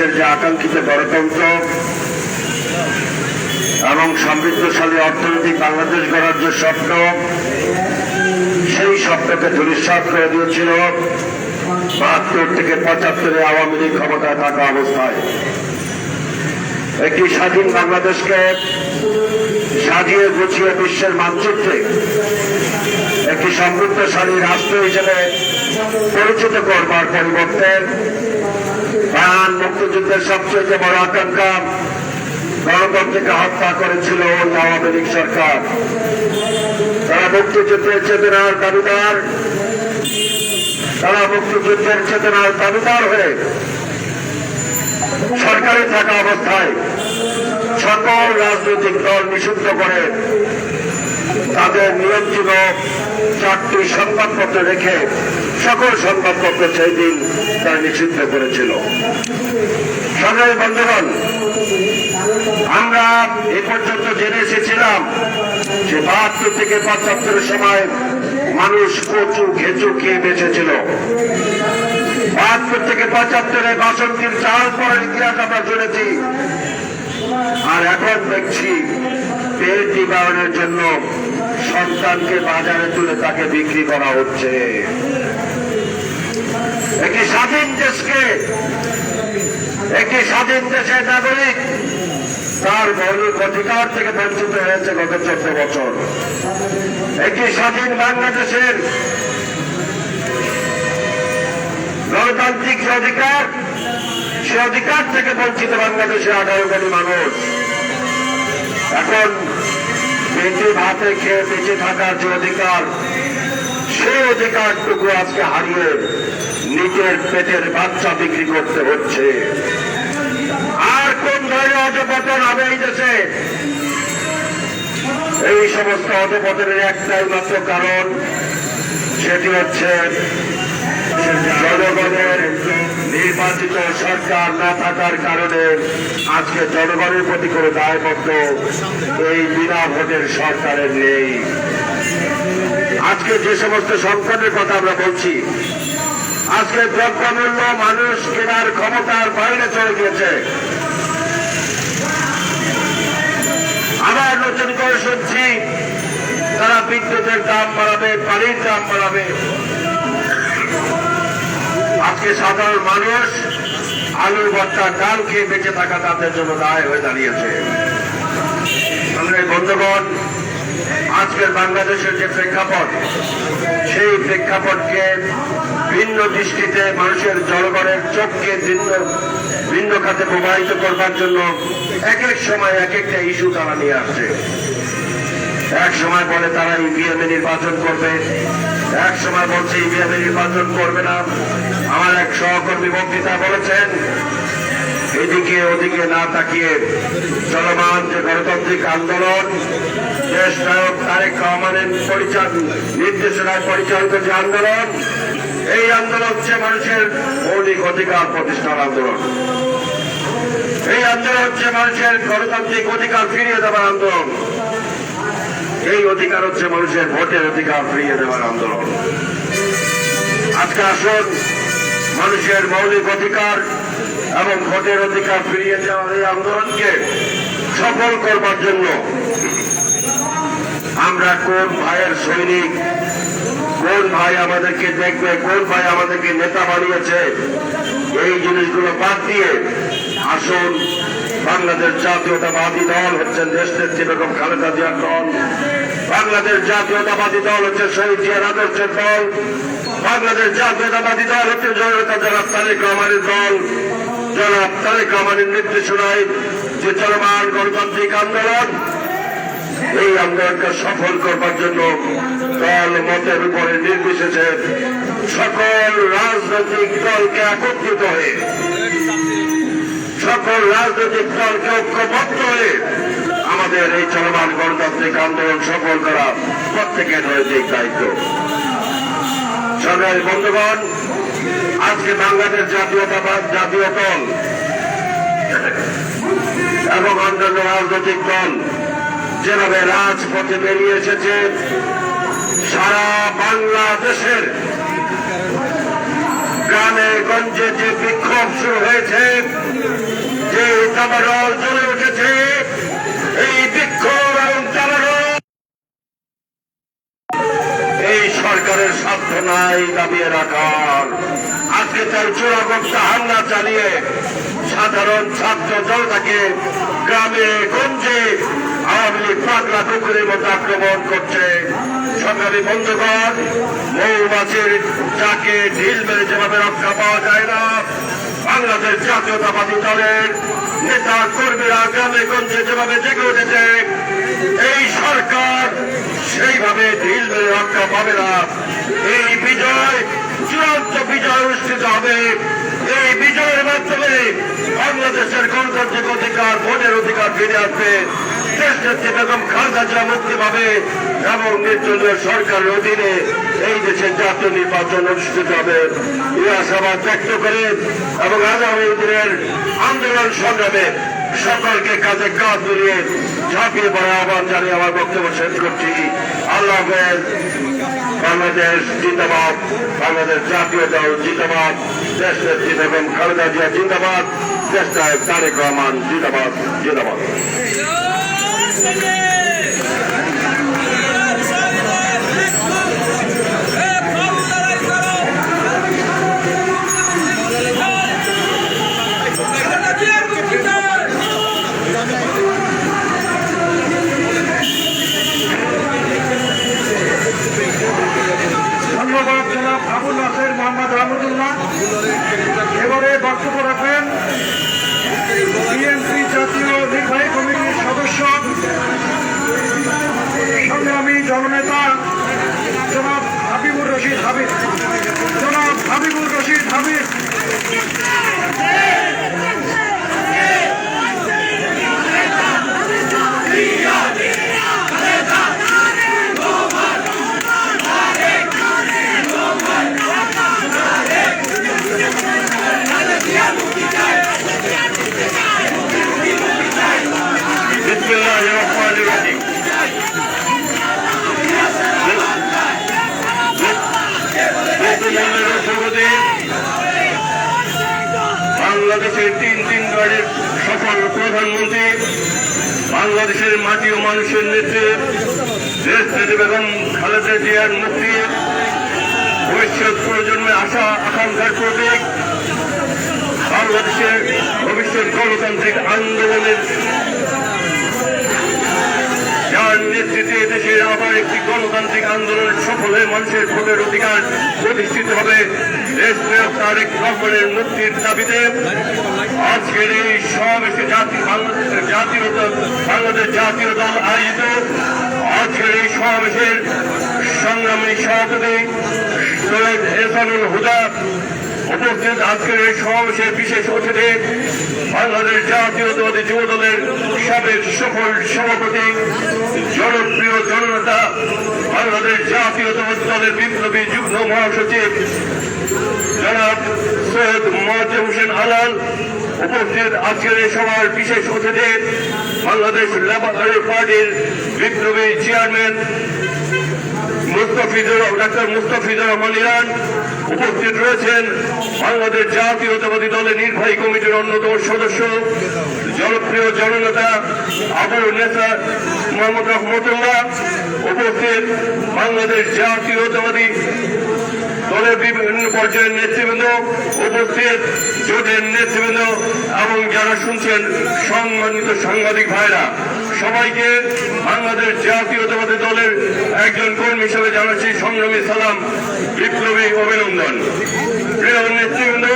দেশের যে আকাঙ্ক্ষিত গণতন্ত্র এবং সমৃদ্ধশালী অর্থনৈতিক বাংলাদেশ গড়ার যে স্বপ্ন, সেই স্বপ্নকে ধূলিসাৎ করে দিয়েছিল বাহাত্তর থেকে পঁচাত্তরে আওয়ামী লীগ ক্ষমতায় থাকা অবস্থায়। একটি স্বাধীন বাংলাদেশকে সাজিয়ে গুছিয়ে বিশ্বের মানচিত্রে একটি সমৃদ্ধশালী রাষ্ট্র হিসেবে পরিচিত করবার পরিবর্তে বায়ান মুক্তিযুদ্ধের সবচেয়ে বড় আকাঙ্ক্ষা গণতন্ত্রকে হত্যা করেছিল আওয়ামী লীগ সরকার। তারা মুক্তিযুদ্ধের চেতনার দাবিদার। তারা মুক্তিযুদ্ধের চেতনার দাবিদার হয়ে সরকারে থাকা অবস্থায় সকল রাজনৈতিক দল নিষিদ্ধ করে তাদের নিয়ন্ত্রিত চারটি সংবাদপত্র রেখে সকল সংবাদপত্র সেই দিন তারা নিষিদ্ধ করেছিল। সরকারি বন্ধুগণ, আমরা এ পর্যন্ত জেনে এসেছিলাম যে বাহাত্তর থেকে পঁচাত্তরের সময় মানুষ কচু, ঘেঁচু খেয়ে বেঁচেছিল। বাহাত্তর থেকে পঁচাত্তরে বাসন্তীর চাল পরের ইতিহাস আমরা শুনেছি আর এখন দেখছি পেট নিবারণের জন্য সন্তানকে বাজারে তুলে তাকে বিক্রি করা হচ্ছে। একটি স্বাধীন দেশকে, একটি স্বাধীন দেশের নাগরিক, তার মৌলিক অধিকার থেকে বঞ্চিত হয়েছে গত চোদ্দ বছর। একটি স্বাধীন বাংলাদেশের গণতান্ত্রিক যে অধিকার, সে অধিকার থেকে বঞ্চিত বাংলাদেশের আঠারো কোটি মানুষ। এখন, বেঁচে ভাতে খেয়ে বেঁচে থাকার যে অধিকার সেই অধিকারটুকু আজকে হারিয়ে নিজের পেটের বাচ্চা বিক্রি করতে হচ্ছে। আর কোন ধরনের অধপতন হবে এই দেশে? এই সমস্ত অধপতনের একটাই মাত্র কারণ, সেটি হচ্ছে জনগণের নির্বাচিত সরকার না থাকার কারণে আজকে জনগণের প্রতি কোনো দায়বদ্ধ এই বিনা ভোটের সরকারের নেই। আজকে যে সমস্ত সংকটের কথা আমরা বলছি, আজকে দ্রব্যমূল্য মানুষ কেনার ক্ষমতার বাইরে চলে গিয়েছে। আবার নতুন করে শুনছি, তারা বিদ্যুতের দাম বাড়াবে পানির দাম বাড়াবে। আজকে সাধারণ মানুষ আলু ভর্তা, ডাল খেয়ে বেঁচে থাকা তাদের জন্য দায় হয়ে দাঁড়িয়েছে। আমরা বন্ধুগণ আজকের বাংলাদেশের যে প্রেক্ষাপট, সেই প্রেক্ষাপটকে ভিন্ন দৃষ্টিতে মানুষের জনগণের চোখকে ভিন্ন ভিন্ন খাতে প্রবাহিত করবার জন্য এক এক সময় এক একটা ইস্যু তারা নিয়ে আসছে। এক সময় বলে তারা ইভিএমে নির্বাচন করবে, এক সময় বলছে ইভিএমে নির্বাচন করবে না। আমার এক সহকর্মী বক্তৃতা বলেছেন এদিকে ওদিকে না তাকিয়ে চলমান যে গণতান্ত্রিক আন্দোলন, দেশ নায়ক তারেক রহমানের পরিচাল নির্দেশনায় পরিচালিত যে আন্দোলন, এই আন্দোলন হচ্ছে মানুষের মৌলিক অধিকার প্রতিষ্ঠার আন্দোলন। এই আন্দোলন হচ্ছে মানুষের গণতান্ত্রিক অধিকার ফিরিয়ে দেওয়ার আন্দোলন। এই অধিকার হচ্ছে মানুষের ভোটের অধিকার ফিরিয়ে দেওয়ার আন্দোলন। আজকে আসুন, মানুষের মৌলিক অধিকার এবং ভোটের অধিকার ফিরিয়ে দেওয়ার এই আন্দোলনকে সফল করবার জন্য আমরা কোন ভাইয়ের সৈনিক, কোন ভাই আমাদেরকে দেখবে, কোন ভাই আমাদেরকে নেতা বানিয়েছে, এই জিনিসগুলো বাদ দিয়ে আসুন, বাংলাদেশ জাতীয়তাবাদী দল হচ্ছেন দেশ নেত্রী বেগম খালেদা জিয়ার দল, বাংলাদেশ জাতীয়তাবাদী দল হচ্ছে শহীদ জিয়ার আদর্শের দল বাংলাদেশ জাতীয়তাবাদী দল হচ্ছে জনতা, জনাব তারেক রহমানের দল। জনাব তারেক রহমানের নির্দেশনায় যে চলমান গণতান্ত্রিক আন্দোলন। এই আন্দোলনকে সফল করবার জন্য দল মতের উপরে নির্বিশেষে সকল রাজনৈতিক দলকে একত্রিত হয়ে, সকল রাজনৈতিক দলকে ঐক্যবদ্ধ হয়ে আমাদের এই চলমান গণতান্ত্রিক আন্দোলন সফল করা প্রত্যেকের নৈতিক দায়িত্ব। সরকারি বন্ধুগণ। আজকে বাংলাদেশ জাতীয়তাবাদ জাতীয় দল এবং অন্যান্য রাজনৈতিক দল যেভাবে রাজপথে বেরিয়ে এসেছে, সারা বাংলাদেশের গ্রামে গঞ্জে যে বিক্ষোভ শুরু হয়েছে, যে দাবারল জ্বলে উঠেছে, এই নাই দাবিয়ে রাখার। আজকে তার চূড়াগত হামলা চালিয়ে সাধারণ ছাত্র জনতাকে গ্রামে, গঞ্জে, আওয়ামী লীগ পাগলা কুকুরের মতো আক্রমণ করছে। সরকারি বন্ধুগণ মৌমাছির যাকে ঢিল মেরে যেভাবে রক্ষা পাওয়া যায় না, বাংলাদেশ জাতীয়তাবাদী দলের নেতা কর্মীরা গ্রামে, গঞ্জে যেভাবে জেগে উঠেছে এই সরকার সেইভাবে ঢিল রক্ষা পাবে না। এই বিজয়, চূড়ান্ত বিজয় অনুষ্ঠিত হবে। এই বিজয়ের মাধ্যমে বাংলাদেশের গণতান্ত্রিক অধিকার, ভোটের অধিকার ফিরে আসবে। দেশ নেত্রী বেগম খালেদা জিয়া মুক্তি পাবে। এবং নির্দলীয় সরকারের অধীনে এই দেশের জাতীয় নির্বাচন অনুষ্ঠিত হবে। এই আশাবাদ ব্যক্ত করে এবং আগামী দিনের আন্দোলন সংগ্রামে সকলকে কাজে কাজ মিলিয়ে ঝাঁপিয়ে পড়া আহ্বান জানিয়ে আমার বক্তব্য শেষ করছি। আল্লাহ হাফেজ। বাংলাদেশ জিন্দাবাদ। বাংলাদেশ জাতীয় দল জিন্দাবাদ। দেশের বেগম খালেদা জিয়া জিন্দাবাদ। দেশটায় তারেক রহমান জিন্দাবাদ জিন্দাবাদ। সফল প্রধানমন্ত্রী বাংলাদেশের মাটি ও মানুষের নেত্রী বেগম খালেদা জিয়ার মুক্তি, ভবিষ্যৎ প্রজন্মের আশা আকাঙ্ক্ষার প্রতীক বাংলাদেশের ভবিষ্যৎ গণতান্ত্রিক আন্দোলনের যার নেতৃত্বে দেশের আবার একটি গণতান্ত্রিক আন্দোলন সফল হয়ে মানুষের ভোটের অধিকার প্রতিষ্ঠিত হবে, দেশ তারেক রহমানের মুক্তির দাবিতে এই সমাবেশে জাতি বাংলাদেশের জাতীয় বাংলাদেশ জাতীয় দল আয়োজিত। আজকের এই সমাবেশের সংগ্রামী সভাপতি সৈয়দ এহসানুল হুদা উপস্থিত। আজকের এই সমাবেশে বিশেষ অতিথি বাংলাদেশ জাতীয়তাবাদী যুব দলের সাবেক সফল সভাপতি, জনপ্রিয় জননেতা, বাংলাদেশ জাতীয়তাবাদী দলের বিপ্লবী যুগ্ম মহাসচিব জনাব সৈয়দ মোয়াজ্জেম হোসেন আলাল উপস্থিত আজকের এই সভার বিশেষ অতিথি বাংলাদেশ লেবার পার্টির বিপ্লবী chairman Mustafizur doctor Mustafizur Rahman Iran উপস্থিত রয়েছেন বাংলাদেশ জাতীয়তাবাদী দলের নির্বাহী কমিটির অন্যতম সদস্য, জনপ্রিয় জননেতা আবু নেতা মোহাম্মদ রহমতুল্লাহ উপস্থিত বাংলাদেশ জাতীয়তাবাদী দলের বিভিন্ন পর্যায়ের নেতৃবৃন্দ উপস্থিত। জোটের নেতৃবৃন্দ এবং যারা শুনছেন, সম্মানিত সাংবাদিক ভাইরা, সবাইকে বাংলাদেশ জাতীয়তাবাদী দলের একজন কর্মী হিসেবে জানাচ্ছি সংগ্রামী সালাম, বিপ্লবী অভিনন্দন। প্রিয় নেতৃবৃন্দ,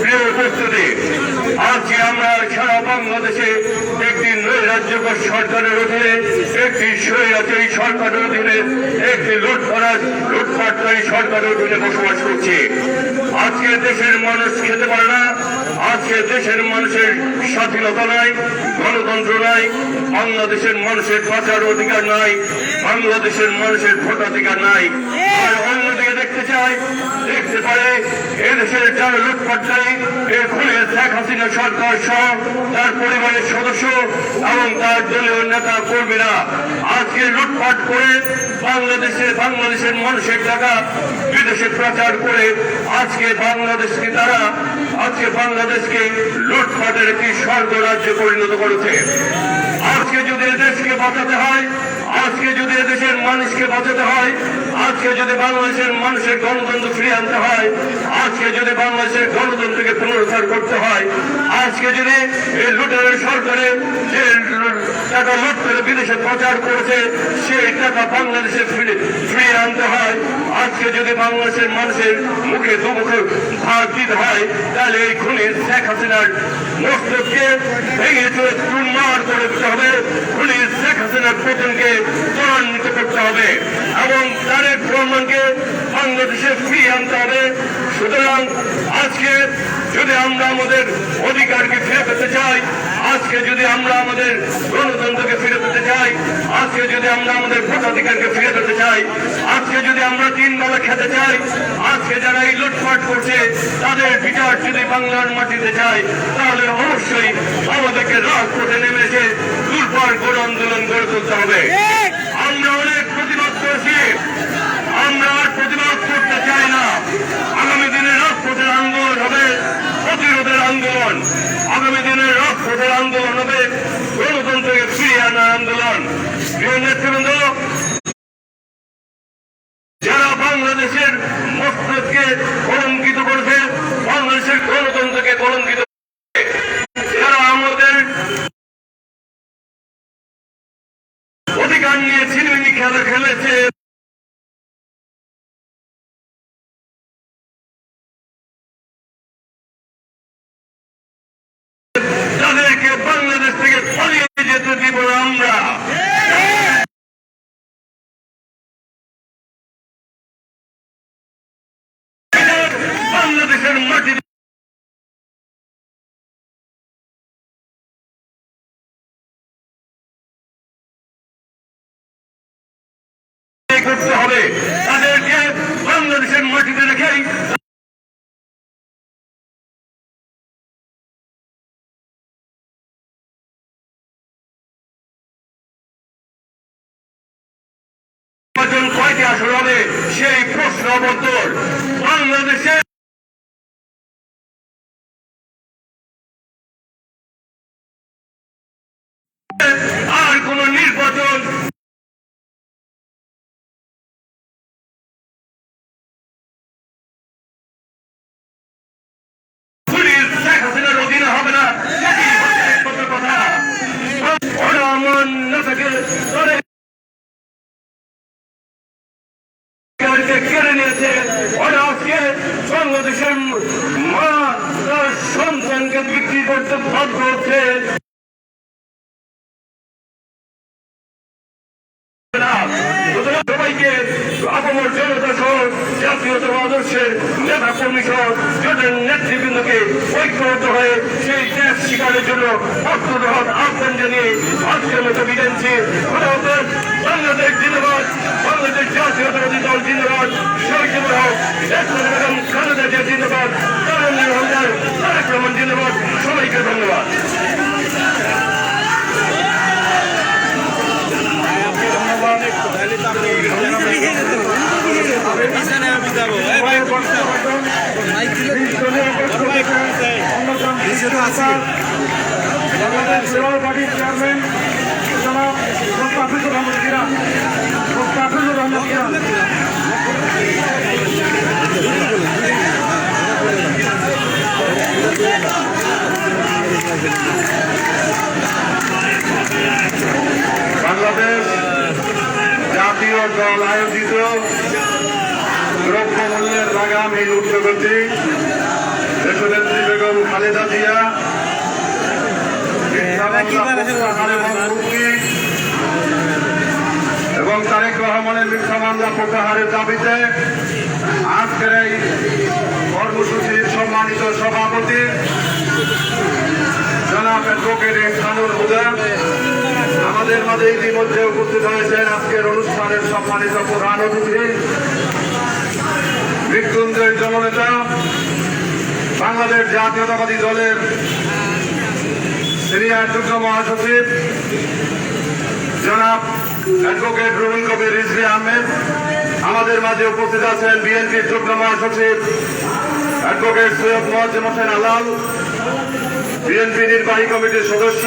প্রিয় উপস্থিতি, আজকে আমরা সারা বাংলাদেশে একটি নৈরাজ্যকর সরকারের অধীনে একটি স্বৈরাচারী সরকারের অধীনে একটি লুটফরাজ লুটপাটকারী সরকারের অধীনে বসবাস করছে। আজকে দেশের মানুষ খেতে পারে না, আজকে দেশের মানুষের স্বাধীনতা নাই, গণতন্ত্র নাই, বাংলাদেশের মানুষের বাঁচার অধিকার নাই, বাংলাদেশের মানুষের ভোটাধিকার নাই। আর অন্যদিকে আজকে লুটপাট করে বাংলাদেশে, বাংলাদেশের মানুষের টাকা বিদেশে প্রচার করে আজকে বাংলাদেশকে তারা, আজকে বাংলাদেশকে লুটপাটের একটি স্বর্গ রাজ্যে পরিণত করেছে। আজকে যদি দেশকে বাঁচাতে হয় আজকে যদি দেশের মানুষকে বাঁচাতে হয়, আজকে যদি বাংলাদেশের মানুষের গণতন্ত্র ফিরিয়ে আনতে হয়, আজকে যদি বাংলাদেশের গণতন্ত্রকে পুনরুদ্ধার করতে হয়, আজকে যদি এই লুটের সরকারে যে টাকা লুট করে বিদেশে প্রচার করেছে, সেই টাকা বাংলাদেশে ফিরে ফিরিয়ে আনতে হয় আজকে যদি বাংলাদেশের মানুষের মুখে দুমুখে ভাগ দিতে হয়, তাহলে এই খুনি শেখ হাসিনার মস্তককে ভেঙে চলে চুরমার করে দিতে হবে। খুনি শেখ হাসিনার পতনকে ত্বরান্বিত করতে হবে এবং তারেক রহমানকে বাংলাদেশে ফিরিয়ে আনতে হবে। সুতরাং আজকে যদি আমরা আমাদের অধিকারকে ফিরে পেতে চাই আজকে যদি আমরা আমাদের গণতন্ত্রকে ফিরে পেতে চাই, আজকে যদি আমরা আমাদের ভোটাধিকারকে ফিরে পেতে চাই, আজকে যদি আমরা তিন বেলা খেতে চাই, আজকে যারা এই লুটপাট করছে, তাদের বিচার যদি বাংলার মাটিতে চাই, তাহলে অবশ্যই আমাদেরকে রাজপথে নেমে এসে দুর্বার গণ আন্দোলন গড়ে তুলতে হবে। আমরা অনেক প্রতিবাদ করেছি। আমরা আর প্রতিবাদ করতে চাই না। আগামী দিনে রাজপথের আন্দোলন হবে প্রতিরোধের আন্দোলন। আগামী দিনের রাজপথের আন্দোলন হবে। গণতন্ত্রকে ফিরিয়ে আনার আন্দোলন। প্রিয় নেতৃবৃন্দ যারা বাংলাদেশের মস্তককে কলঙ্কিত করেছে বাংলাদেশের গণতন্ত্রকে কলঙ্কিত করেছে, যারা আমাদের অধিকার নিয়ে ছিনিমিনি খেলা খেলেছে তাদেরকে বাংলাদেশ থেকে পালিয়ে যেতে দিব না আমরা বাংলাদেশের মাটি করতে হবে তাদেরকে বাংলাদেশের মাটিতে রেখেই নির্বাচন কয়টি আসর হবে, সেই প্রশ্ন অবন্তর বাংলাদেশে আর কোন নির্বাচন না। ওরা না। থাকে কেড়ে নিয়েছে। ওরা আজকে মা তার সন্তানকে বিক্রি করতে বাধ্য হচ্ছে। সবাইকে আপামর জনতা সহ জাতীয়তা আদর্শের নেতা কর্মী সহ জনের নেতৃবৃন্দকে ঐক্যবদ্ধ হয়ে সেই দেশ শিকারের জন্য অর্থদহন আহ্বান জানিয়ে আজকের মতো বিদানছি বাংলাদেশ জিন্দাবাদ, বাংলাদেশ জাতীয়তাবাদী দল জিন্দাবাদ, শহীদ হক বেগম খালেদা জিয়া জিন্দাবাদ তারুণ্য হালদার তারেক রহমান জিন্দাবাদ। সবাইকে ধন্যবাদ সবাই বক্তব্য রাখবেন। এই দলীয় পক্ষ থেকে অন্যতম বিশিষ্ট নেতা, বাংলাদেশ লেবার পার্টির চেয়ারম্যান জনাব মোস্তাফিজুর রহমান কিরা মোস্তাফিজুর রহমান কিরা বাংলাদেশ দল আয়োজিত দ্রব্যমূল্যের লাগাম এই উদ্যোগটি দেশনেত্রী বেগম খালেদা জিয়া এবং তারেক রহমানের মিথ্যা মামলা প্রত্যাহারের দাবিতে আজকের এই কর্মসূচির সম্মানিত সভাপতি জনাব অ্যাডভোকেট খানুর হুদা আমাদের মাঝে ইতিমধ্যে উপস্থিত হয়েছেন আজকের অনুষ্ঠানের সম্মানিত প্রধান অতিথি, মৃত্যুঞ্জয় জননেতা বাংলাদেশ জাতীয়তাবাদী দলের সিনিয়র যুগ্ম মহাসচিব, জনাব অ্যাডভোকেট রুহুল কবির রিজভি আহমেদ, আমাদের মাঝে উপস্থিত আছেন বিএনপির যুগ্ম মহাসচিব, অ্যাডভোকেট সৈয়দ মোয়াজ্জেম হোসেন আলাল, বিএনপি নির্বাহী কমিটির সদস্য।